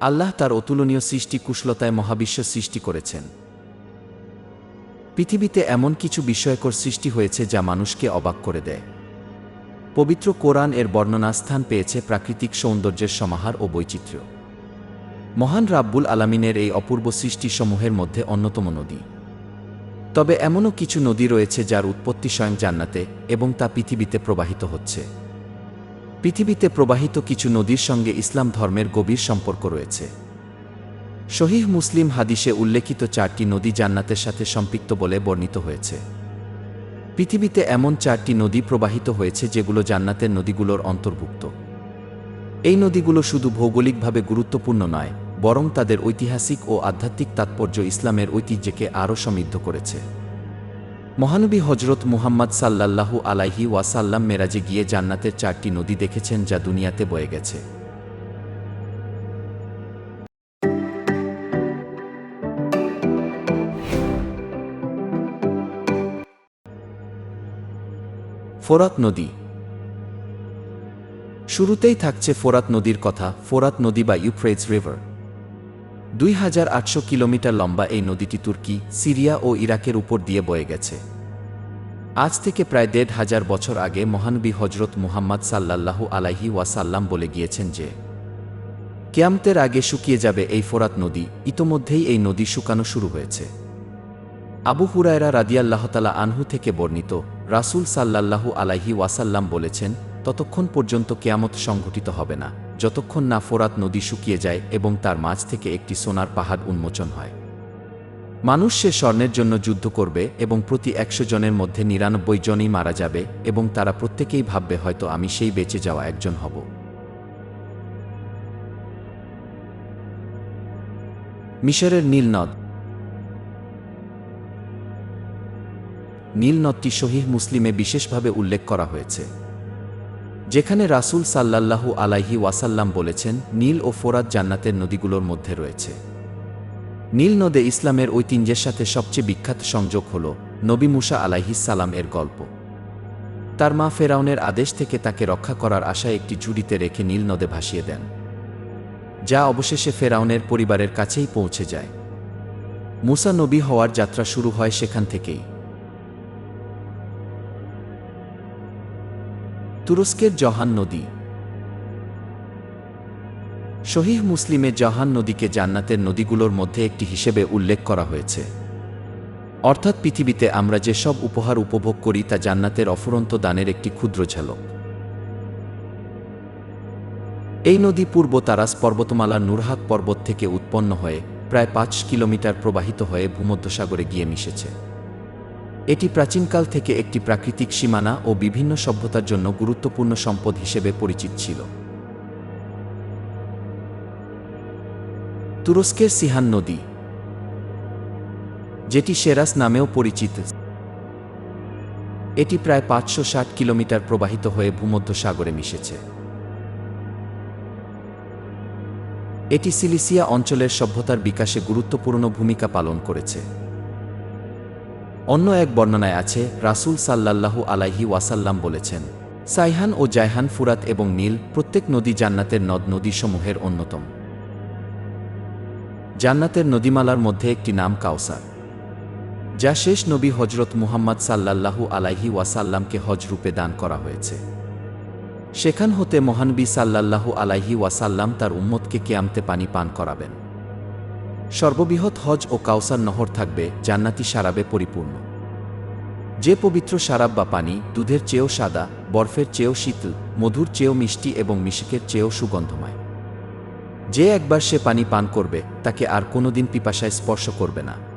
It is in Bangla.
আল্লাহ তার অতুলনীয় সৃষ্টি কুশলতায় মহাবিশ্ব সৃষ্টি করেছেন। পৃথিবীতে এমন কিছু বিস্ময়কর সৃষ্টি হয়েছে যা মানুষকে অবাক করে দেয়। পবিত্র কোরআন এর বর্ণনা স্থান পেয়েছে প্রাকৃতিক সৌন্দর্যের সমাহার ও বৈচিত্র্য। মহান রাব্বুল আলামিনের এই অপূর্ব সৃষ্টিসমূহের মধ্যে অন্যতম নদী। তবে এমনও কিছু নদী রয়েছে যার উৎপত্তি স্বয়ং জান্নাতে এবং তা পৃথিবীতে প্রবাহিত হচ্ছে। পৃথিবীতে প্রবাহিত কিছু নদীর সঙ্গে ইসলাম ধর্মের গভীর সম্পর্ক রয়েছে। শহীহ মুসলিম হাদিসে উল্লেখিত চারটি নদী জান্নাতের সাথে সম্পৃক্ত বলে বর্ণিত হয়েছে। পৃথিবীতে এমন চারটি নদী প্রবাহিত হয়েছে যেগুলো জান্নাতের নদীগুলোর অন্তর্ভুক্ত। এই নদীগুলো শুধু ভৌগোলিকভাবে গুরুত্বপূর্ণ নয়, বরং তাদের ঐতিহাসিক ও আধ্যাত্মিক তাৎপর্য ইসলামের ঐতিহ্যকে আরও সমৃদ্ধ করেছে। মহানবী হজরত মুহাম্মদ সাল্লাল্লাহু আলাইহি ওয়াসাল্লাম মেরাজে গিয়ে জান্নাতের চারটি নদী দেখেছেন যা দুনিয়াতে বয়ে গেছে। ফোরাত নদী। শুরুতেই থাকছে ফোরাত নদীর কথা, ফোরাত নদী বা ইউফ্রেজ রিভার। দুই হাজার আটশো কিলোমিটার লম্বা এই নদীটি তুর্কি, সিরিয়া ও ইরাকের উপর দিয়ে বয়ে গেছে। আজ থেকে প্রায় দেড় হাজার বছর আগে মহানবী হজরত মুহাম্মদ সাল্লাল্লাহু আলাইহি ওয়াসাল্লাম বলে গিয়েছেন যে, কেয়ামতের আগে শুকিয়ে যাবে এই ফোরাত নদী, ইতোমধ্যেই এই নদী শুকানো শুরু হয়েছে। আবু হুরায়রা রাদিয়াল্লাহতালা আনহু থেকে বর্ণিত রাসূল সাল্লাল্লাহু আলাইহি ওয়াসাল্লাম বলেছেন, ততক্ষণ পর্যন্ত কেয়ামত সংঘটিত হবে না। যতক্ষণ না ফোরাত নদী শুকিয়ে যায় এবং তার মাঝ থেকে একটি সোনার পাহাড় উন্মোচন হয়। মানুষ সে স্বর্ণের জন্য যুদ্ধ করবে এবং প্রতি একশো জনের মধ্যে নিরানব্বই জনই মারা যাবে এবং তারা প্রত্যেকেই ভাববে, হয়তো আমি সেই বেঁচে যাওয়া একজন হব। মিশরের নীল নদ। নীল নদটি শহীহ মুসলিমে বিশেষভাবে উল্লেখ করা হয়েছে। যেখানে রাসূল সাল্লাল্লাহু আলাইহি ওয়াসাল্লাম বলেছেন, নীল ও ফোরাত জান্নাতের নদীগুলোর মধ্যে রয়েছে। নীল নদে ইসলামের ঐতিহ্যের সাথে সবচেয়ে বিখ্যাত সংযোগ হল নবী মুসা সালাম এর গল্প। তার মা ফেরাউনের আদেশ থেকে তাকে রক্ষা করার আশায় একটি ঝুড়িতে রেখে নীল নদে ভাসিয়ে দেন, যা অবশেষে ফেরাউনের পরিবারের কাছেই পৌঁছে যায়। মুসা নবী হওয়ার যাত্রা শুরু হয় সেখান থেকেই। তুরস্কের জহান নদী। শহীহ মুসলিমে জাহান নদীকে জান্নাতের নদীগুলোর মধ্যে একটি হিসেবে উল্লেখ করা হয়েছে। অর্থাৎ পৃথিবীতে আমরা যে সব উপহার উপভোগ করি তা জান্নাতের অফুরন্ত দানের একটি ক্ষুদ্র ঝালক। এই নদী পূর্ব তারাস পর্বতমালা নুরহাক পর্বত থেকে উৎপন্ন হয়ে প্রায় পাঁচ কিলোমিটার প্রবাহিত হয়ে ভূমধ্যসাগরে গিয়ে মিশেছে। এটি প্রাচীনকাল থেকে একটি প্রাকৃতিক সীমানা ও বিভিন্ন সভ্যতার জন্য গুরুত্বপূর্ণ সম্পদ হিসেবে পরিচিত ছিল। তুরস্কের সিহান নদী, যেটি সেরাস নামেও পরিচিত। এটি প্রায় পাঁচশো ষাট কিলোমিটার প্রবাহিত হয়ে ভূমধ্যসাগরে মিশেছে। এটি সিলিসিয়া অঞ্চলের সভ্যতার বিকাশে গুরুত্বপূর্ণ ভূমিকা পালন করেছে। অন্য এক বর্ণনায় আছে, রাসূল সাল্লাল্লাহু আলাইহি ওয়াসাল্লাম বলেছেন, সাইহান ও জায়হান ফুরাত এবং নীল প্রত্যেক নদী জান্নাতের নদ নদীসমূহের অন্যতম। জান্নাতের নদীমালার মধ্যে একটি নাম কাউসার। যা শেষ নবী হজরত মুহাম্মদ সাল্লাল্লাহু আলাইহি ওয়াসাল্লামকে হজ রূপে দান করা হয়েছে। সেখান হতে মহানবী সাল্লাল্লাহু আলাইহি ওয়াসাল্লাম তার উম্মতকে কেয়ামতে পানি পান করাবেন। সর্ববৃহৎ হজ ও কাউসার নহর থাকবে, জান্নাতি সারাবে পরিপূর্ণ। যে পবিত্র সারাব বা পানি, দুধের চেয়েও সাদা, বরফের চেয়েও শীতল, মধুর চেয়েও মিষ্টি এবং মিশিকের চেয়েও সুগন্ধময়। যে একবার সে পানি পান করবে, তাকে আর কোনোদিন পিপাসায় স্পর্শ করবে না।